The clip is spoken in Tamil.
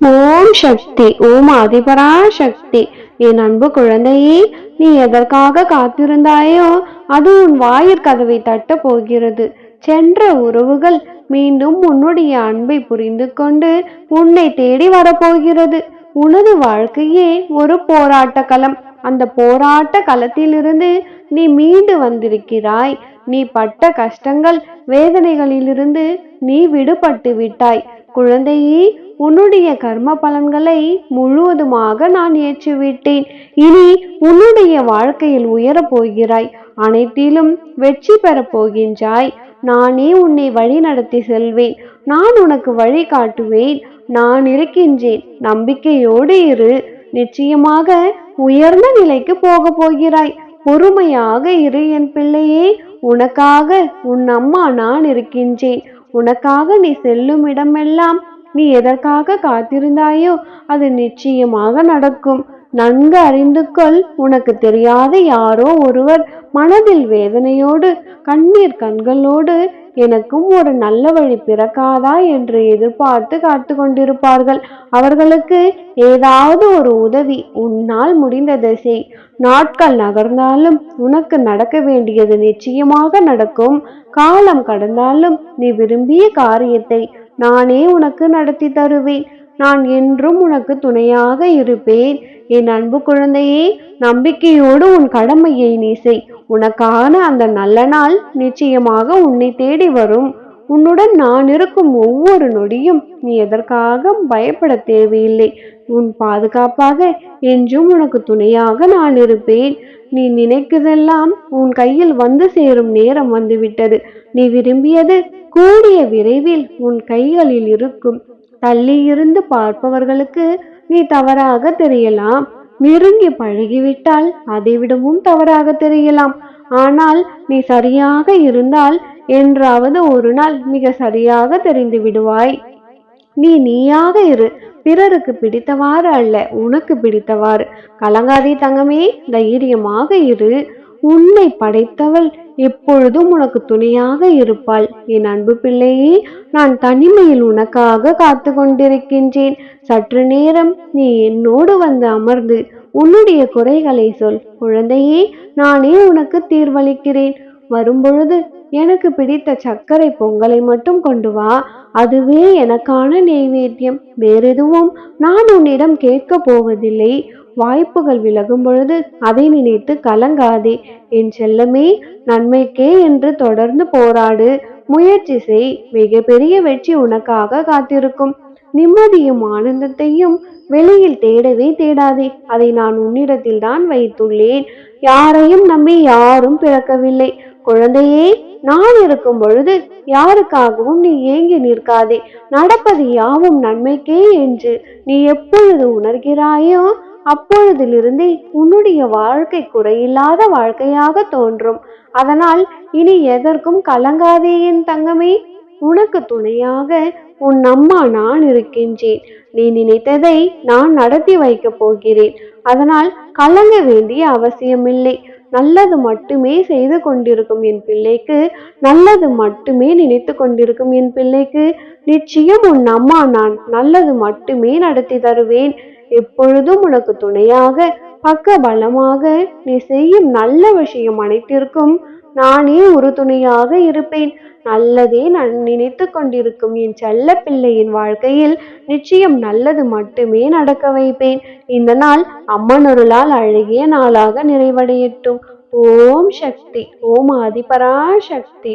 ஓம் சக்தி ஓம் அதிபரா சக்தி என் அன்பு குழந்தையே நீ எதற்காக காத்திருந்தாயோ அது உன் வாயிற் கதவை தட்டப் போகிறது. சென்ற உறவுகள் மீண்டும் உன்னுடைய அன்பை புரிந்து கொண்டு உன்னை தேடி வரப்போகிறது. உனது வாழ்க்கையே ஒரு போராட்ட களம். அந்த போராட்ட களத்திலிருந்து நீ மீண்டு வந்திருக்கிறாய். நீ பட்ட கஷ்டங்கள் வேதனைகளிலிருந்து நீ விடுபட்டு விட்டாய். குழந்தையே உன்னுடைய கர்ம பலன்களை முழுவதுமாக நான் ஏற்றிவிட்டேன். இனி உன்னுடைய வாழ்க்கையில் உயரப் போகிறாய். அனைத்திலும் வெற்றி பெறப் போகின்றாய். நானே உன்னை வழி நடத்தி செல்வேன். நான் உனக்கு வழி காட்டுவேன். நான் இருக்கின்றேன். நம்பிக்கையோடு இரு. நிச்சயமாக உயர்ந்த நிலைக்கு போக போகிறாய். பொறுமையாக இரு என் பிள்ளையே. உனக்காக உன் அம்மா நான் இருக்கின்றேன். உனக்காக நீ செல்லும் இடமெல்லாம் நீ எதற்காக காத்திருந்தாயோ அது நிச்சயமாக நடக்கும். நன்கு அறிந்து கொள் உனக்கு தெரியாத யாரோ ஒருவர் மனதில் வேதனையோடு கண்ணீர் கண்களோடு எனக்கும் ஒரு நல்ல வழி பிறக்காதா என்று எதிர்பார்த்து காத்து கொண்டிருப்பார்கள். அவர்களுக்கு ஏதாவது ஒரு உதவி உன்னால் முடிந்ததை செய். நாட்கள் நகர்ந்தாலும் உனக்கு நடக்க வேண்டியது நிச்சயமாக நடக்கும். காலம் கடந்தாலும் நீ விரும்பிய காரியத்தை நானே உனக்கு நடத்தி தருவேன். நான் என்றும் உனக்கு துணையாக இருப்பேன். என் அன்பு குழந்தையே நம்பிக்கையோடு உன் கடமையை நீ செய். உனக்கான அந்த நல்ல நாள் நிச்சயமாக உன்னை தேடி வரும். உன்னுடன் நான் இருக்கும் ஒவ்வொரு நொடியும் நீ எதற்காக பயப்பட தேவையில்லை. உன் பாதுகாப்பாக என்றும் உனக்கு துணையாக நான் இருப்பேன். நீ நினைக்கிறதெல்லாம் உன் கையில் வந்து சேரும் நேரம் வந்துவிட்டது. நீ விரும்பியது கூடிய விரைவில் உன் கைகளில் இருக்கும். தள்ளி இருந்து பார்ப்பவர்களுக்கு நீ தவறாக தெரியலாம். நெருங்கி பழகிவிட்டால் அதைவிடவும் தவறாக தெரியலாம். ஆனால் நீ சரியாக இருந்தால் என்றாவது ஒரு நாள் மிக சரியாக தெரிந்து விடுவாய். நீ நீயாக இரு. பிறருக்கு பிடித்தவாறு அல்ல உனக்கு பிடித்தவாறு. கலங்காதே தங்கமே தைரியமாக இரு. உன்னை படைத்தவள் எப்பொழுதும் உனக்கு துணையாக இருப்பாள். என் அன்பு பிள்ளையே நான் தனிமையில் உனக்காக காத்து கொண்டிருக்கின்றேன் சற்று நேரம் நீ என்னோடு வந்து அமர்ந்து உன்னுடைய குறைகளை சொல். குழந்தையே நானே உனக்கு தீர்வளிக்கிறேன். வரும்பொழுது எனக்கு பிடித்த சர்க்கரை பொங்கலை மட்டும் கொண்டு வா. அதுவே எனக்கான நெய்வேத்தியம். வேறெதுவும் நான் உன்னிடம் கேட்க போவதில்லை. வாய்ப்புகள் விலகும் பொழுது அதை நினைத்து கலங்காதே. என் செல்லமே நன்மைக்கே என்று தொடர்ந்து போராடு. முயற்சி செய். மிகப்பெரிய வெற்றி உனக்காக காத்திருக்கும். நிம்மதியும் ஆனந்தத்தையும் வெளியில் தேடவே தேடாதே. அதை நான் உன்னிடத்தில் தான் வைத்துள்ளேன். யாரையும் நம்பி யாரும் பிறக்கவில்லை. குழந்தையே நான் இருக்கும் பொழுது யாருக்காகவும் நீ ஏங்கி நிற்காதே. நடப்பது யாவும் நன்மைக்கே என்று நீ எப்பொழுது உணர்கிறாயோ அப்பொழுதிலிருந்தே உன்னுடைய வாழ்க்கை குறையில்லாத வாழ்க்கையாக தோன்றும். அதனால் இனி எதற்கும் கலங்காதே என் தங்கமே. உனக்கு துணையாக உன் அம்மா நான் இருக்கின்றேன். நீ நினைத்ததை நான் நடத்தி வைக்கப் போகிறேன். அதனால் கலங்க வேண்டிய அவசியமில்லை. நல்லது மட்டுமே செய்து கொண்டிருக்கும் என் பிள்ளைக்கு நல்லது மட்டுமே நினைத்து கொண்டிருக்கும் என் பிள்ளைக்கு நிச்சயம் உன் அம்மா நான் நல்லது மட்டுமே நடத்தி தருவேன். எப்பொழுதும் உனக்கு துணையாக பக்க பலமாக நீ செய்யும் நல்ல விஷயம் அனைத்திற்கும் நானே உறுதுணையாக இருப்பேன். நல்லதே நான் நினைத்து கொண்டிருக்கும் என் செல்ல பிள்ளையின் வாழ்க்கையில் நிச்சயம் நல்லது மட்டுமே நடக்க வைப்பேன். இந்த நாள் அம்மனொருளால் அழகிய நாளாக நிறைவடையட்டும். ஓம் சக்தி ஓம் ஆதிபரா சக்தி